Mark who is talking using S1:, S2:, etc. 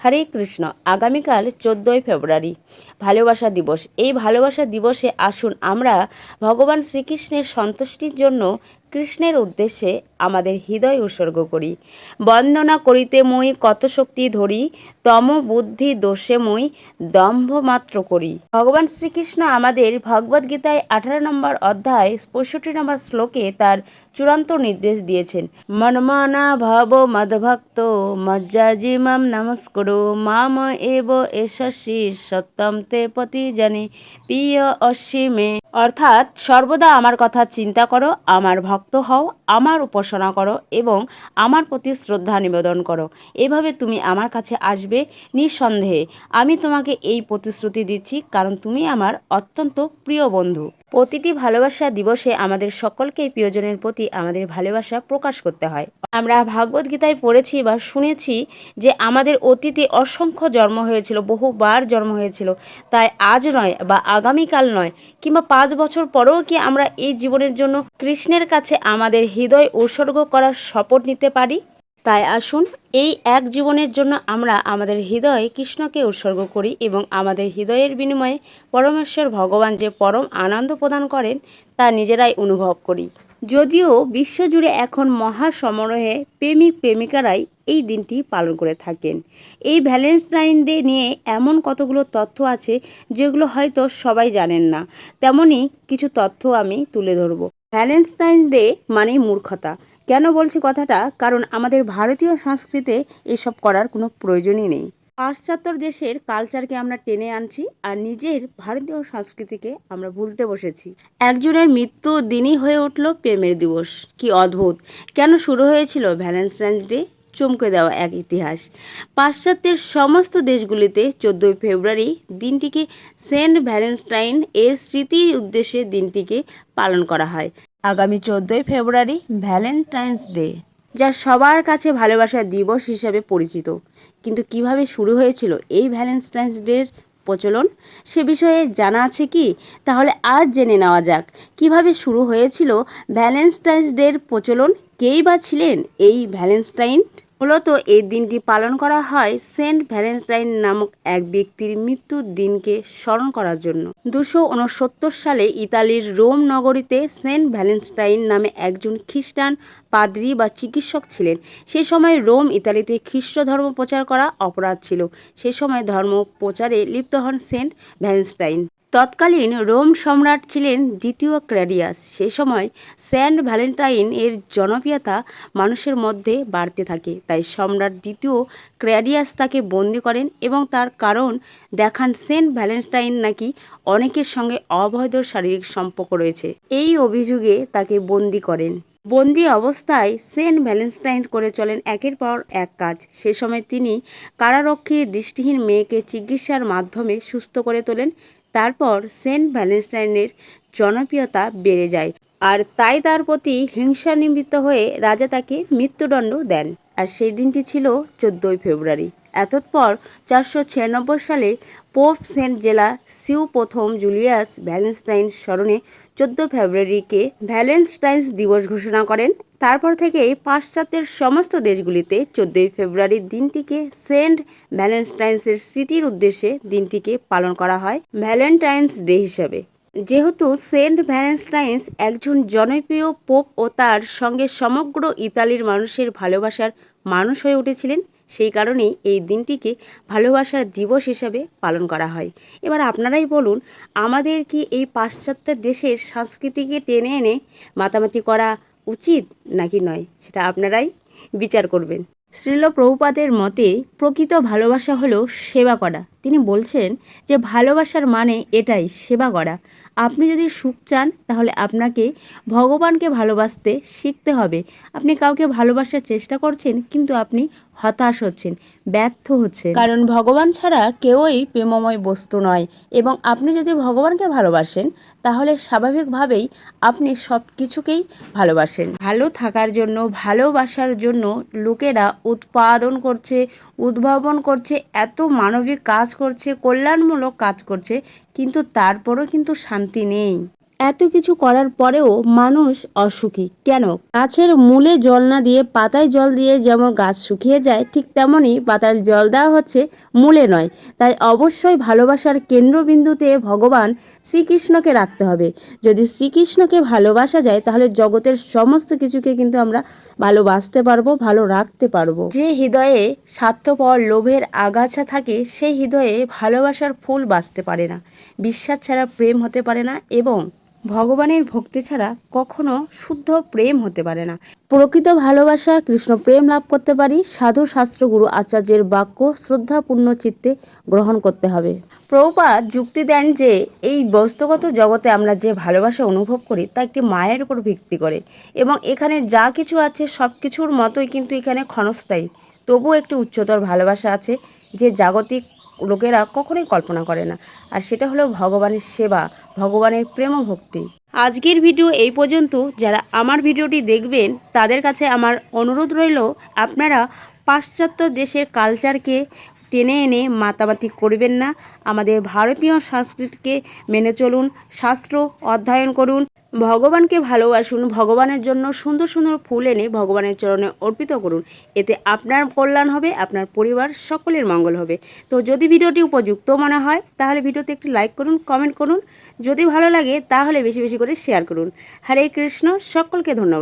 S1: হরে কৃষ্ণ। আগামীকাল চোদ্দোই ফেব্রুয়ারি। ভালোবাসা দিবস। এই ভালোবাসা দিবসে আসুন আমরা ভগবান শ্রীকৃষ্ণের সন্তুষ্টির জন্য কৃষ্ণের উদ্দেশ্যে আমাদের হৃদয় উৎসর্গ করি। বন্দনা করিতে মই কত শক্তি ধরি, তম বুদ্ধি দোষে মই দম্ভ মাত্র করি। ভগবান শ্রীকৃষ্ণ আমাদের ভগবদ্গীতায় আঠারো নম্বর অধ্যায় পঁয়ষট্টি নম্বর শ্লোকে তার চূড়ান্ত নির্দেশ দিয়েছেন। মনমনা ভব মদভক্ত মজ্জাজিমাম নমস্কুরু, মাম এব এশস্যি সত্যম তে পতি জানে প্রিয় অসীমে অর্থাৎ সর্বদা আমার কথা চিন্তা করো, আমার ভক্ত হও, আমার উপাসনা করো এবং আমার প্রতি শ্রদ্ধা নিবেদন করো। এভাবে তুমি আমার কাছে আসবে নিঃসন্দেহে। আমি তোমাকে এই প্রতিশ্রুতি দিচ্ছি কারণ তুমি আমার অত্যন্ত প্রিয় বন্ধু। প্রতিটি ভালোবাসা দিবসে আমাদের সকলকে প্রিয়জনের প্রতি আমাদের ভালোবাসা প্রকাশ করতে হয়। আমরা ভাগবত গীতায় পড়েছি বা শুনেছি যে আমাদের অতীতে অসংখ্য জন্ম হয়েছিল, বহুবার জন্ম হয়েছিল। তাই আজ নয় বা আগামীকাল নয় কিংবা পাঁচ বছর পরেও কি আমরা এই জীবনের জন্য কৃষ্ণের কাছে আমাদের হৃদয় উৎসর্গ করার শপথ নিতে পারি? তাই আসুন, এই এক জীবনের জন্য আমরা আমাদের হৃদয়ে কৃষ্ণকে উৎসর্গ করি এবং আমাদের হৃদয়ের বিনিময়ে পরমেশ্বর ভগবান যে পরম আনন্দ প্রদান করেন, তা নিজেরাই অনুভব করি। যদিও বিশ্বজুড়ে এখন মহা প্রেমিক প্রেমিকারাই এই দিনটি পালন করে থাকেন। এই ভ্যালেন্টাইন ডে নিয়ে এমন কতগুলো তথ্য আছে যেগুলো হয়তো সবাই জানেন না। তেমনই কিছু তথ্য আমি তুলে ধরবো। ভ্যালেন্টাইন ডে মানে মূর্খতা। কেন বলছি কথাটা? কারণ আমাদের ভারতীয় সংস্কৃতিতে এসব করার কোনো প্রয়োজনই নেই। পাশ্চাত্য দেশের কালচারকে আমরা টেনে আনছি আর নিজের ভারতীয় সংস্কৃতিকে আমরা ভুলতে বসেছি। একজনের মৃত্যু দিনই হয়ে উঠল প্রেমের দিবস। কি অদ্ভুত! কেন শুরু হয়েছিল ভ্যালেন্টাইন্স ডে চমকে দেওয়া এক ইতিহাস। পাশ্চাত্যের সমস্ত দেশগুলিতে চোদ্দোই ফেব্রুয়ারি দিনটিকে সেন্ট ভ্যালেন্টাইন এর স্মৃতির উদ্দেশ্যে দিনটিকে পালন করা হয়। আগামী চোদ্দোই ফেব্রুয়ারি ভ্যালেন্টাইন্স ডে, যা সবার কাছে ভালোবাসার দিবস হিসাবে পরিচিত। কিন্তু কীভাবে শুরু হয়েছিল এই ভ্যালেন্টাইন্স ডের প্রচলন? সে বিষয়ে জানা আছে কি? তাহলে আজ জেনে নেওয়া যাক। কীভাবে শুরু হয়েছিল ভ্যালেন্টাইন্স ডের প্রচলন? কেই বা ছিলেন এই ভ্যালেন্টাইন? মূলত এই দিনটি পালন করা হয় সেন্ট ভ্যালেন্টাইন নামক এক ব্যক্তির মৃত্যুর দিনকে স্মরণ করার জন্য। দুশো সালে ইতালির রোম নগরীতে সেন্ট ভ্যালেন্টাইন নামে একজন খ্রিস্টান পাদ্রি বা চিকিৎসক ছিলেন। সে সময় রোম, ইতালিতে খ্রিস্ট ধর্ম প্রচার করা অপরাধ ছিল। সে সময় ধর্ম প্রচারে লিপ্ত হন সেন্ট ভ্যালেন্টাইন। তৎকালীন রোম সম্রাট ছিলেন দ্বিতীয় ক্র্যাডিয়াস। সে সময় সেন্ট ভ্যালেন্টাইন এর জনপ্রিয়তা মানুষের মধ্যে বাড়তে থাকে। তাই সম্রাট দ্বিতীয় ক্র্যাডিয়াস তাকে বন্দি করেন এবং তার কারণ দেখান সেন্ট ভ্যালেন্টাইন নাকি অনেকের সঙ্গে অবৈধ শারীরিক সম্পর্ক রয়েছে। এই অভিযোগে তাকে বন্দি করেন। বন্দি অবস্থায় সেন্ট ভ্যালেন্টাইন করে চলেন একের পর এক কাজ। সে সময় তিনি কারারক্ষীর দৃষ্টিহীন মেয়েকে চিকিৎসার মাধ্যমে সুস্থ করে তোলেন তারপর সেন্ট ভ্যালেন্টাইনের জনপ্রিয়তা বেড়ে যায়। আর তাই তার প্রতি হিংসা নিমিত্ত হয়ে রাজা তাকে মৃত্যুদণ্ড দেন। আর সেই দিনটি ছিল চোদ্দোই ফেব্রুয়ারি। এতৎপর চারশো ছিয়ানব্বই সালে পোপ সেন্ট জেলা সিউ প্রথম জুলিয়াস ভ্যালেন্টাইন স্মরণে চোদ্দ ফেব্রুয়ারিকে ভ্যালেন্টাইন্স দিবস ঘোষণা করেন। তারপর থেকেই পাশ্চাত্যের সমস্ত দেশগুলিতে চোদ্দোই ফেব্রুয়ারির দিনটিকে সেন্ট ভ্যালেন্টাইন্সের স্মৃতির উদ্দেশ্যে দিনটিকে পালন করা হয় ভ্যালেন্টাইন্স ডে হিসাবে। যেহেতু সেন্ট ভ্যালেন্টাইন্স একজন জনপ্রিয় পোপ ও তার সঙ্গে সমগ্র ইতালির মানুষের ভালোবাসার মানুষ হয়ে উঠেছিলেন সেই কারণেই এই দিনটিকে ভালোবাসার দিবস হিসাবে পালন করা হয়। এবার আপনারাই বলুন, আমাদের কি এই পাশ্চাত্য দেশের সংস্কৃতিকে টেনে এনে মাতামাতি করা উচিত নাকি নয়, সেটা আপনারাই বিচার করবেন। শ্রীল প্রভুপাদের মতে, প্রকৃত ভালোবাসা হলো সেবা করা। তিনি বলছেন যে ভালোবাসার মানে এটাই সেবা করা। আপনি যদি সুখ চান তাহলে আপনাকে ভগবানকে ভালোবাসতে শিখতে হবে। আপনি কাউকে ভালোবাসার চেষ্টা করছেন কিন্তু আপনি হতাশ হচ্ছেন ব্যর্থ হচ্ছেন। কারণ ভগবান ছাড়া কেউই প্রেমময় বস্তু নয় এবং আপনি যদি ভগবানকে ভালোবাসেন তাহলে স্বাভাবিকভাবেই আপনি সব কিছুকেই ভালোবাসেন। ভালো থাকার জন্য ভালোবাসার জন্য লোকেরা উৎপাদন করছে উদ্ভাবন করছে এত মানবিক কাজ করছে কল্যাণমূলক কাজ করছে কিন্তু তারপরও কিন্তু শান্তি নেই। এত কিছু করার পরেও মানুষ অসুখী। কেন? গাছের মূলে জল না দিয়ে পাতায় জল দিয়ে যেমন গাছ শুকিয়ে যায়, ঠিক তেমনই পাতায় জল দেওয়া হচ্ছে মূলে নয়। তাই অবশ্যই ভালোবাসার কেন্দ্রবিন্দুতে ভগবান শ্রীকৃষ্ণকে রাখতে হবে। যদি শ্রীকৃষ্ণকে ভালোবাসা যায়, তাহলে জগতের সমস্ত কিছুকে কিন্তু আমরা ভালোবাসতে পারব, ভালো রাখতে পারব। যে হৃদয়ে স্বার্থপর লোভের আগাছা থাকে, সেই হৃদয়ে ভালোবাসার ফুল বাঁচতে পারে না। বিশ্বাস ছাড়া প্রেম হতে পারে না এবং ভগবানের ভক্তি ছাড়া কখনো শুদ্ধ প্রেম হতে পারে না। প্রকৃত ভালোবাসা কৃষ্ণ প্রেম লাভ করতে পারি, সাধু শাস্ত্রগুরু আচার্যের বাক্য শ্রদ্ধাপূর্ণ চিত্তে গ্রহণ করতে হবে। প্রভুপাদ যুক্তি দেন যে, এই বস্তুগত জগতে আমরা যে ভালোবাসা অনুভব করি, তা একটি মায়ের উপর ভিত্তি করে এবং এখানে যা কিছু আছে সব কিছুর মতোই কিন্তু এখানে ক্ষণস্থায়ী। তবুও একটি উচ্চতর ভালোবাসা আছে, যে জাগতিক লোকেরা কখনোই কল্পনা করে না। আর সেটা হলো ভগবানের সেবা, ভগবানের প্রেম ভক্তি আজকের ভিডিও এই পর্যন্ত। যারা আমার ভিডিওটি দেখবেন, তাদের কাছে আমার অনুরোধ রইল, আপনারা পাশ্চাত্য দেশের কালচারকে টেনে এনে মাতামাতি করবেন না। আমাদের ভারতীয় সংস্কৃতিকে মেনে চলুন, শাস্ত্র অধ্যয়ন করুন ভগবানকে ভালোবাসুন, ভগবানের জন্য সুন্দর সুন্দর ফুল এনে ভগবানের চরণে অর্পিত করুন। এতে আপনার কল্যাণ হবে, আপনার পরিবার সকলের মঙ্গল হবে। তো যদি ভিডিওটি উপযুক্ত মনে হয়, তাহলে ভিডিওতে একটি লাইক করুন, কমেন্ট করুন। যদি ভালো লাগে, তাহলে বেশি বেশি করে শেয়ার করুন। হরে কৃষ্ণ, সকলকে ধন্যবাদ।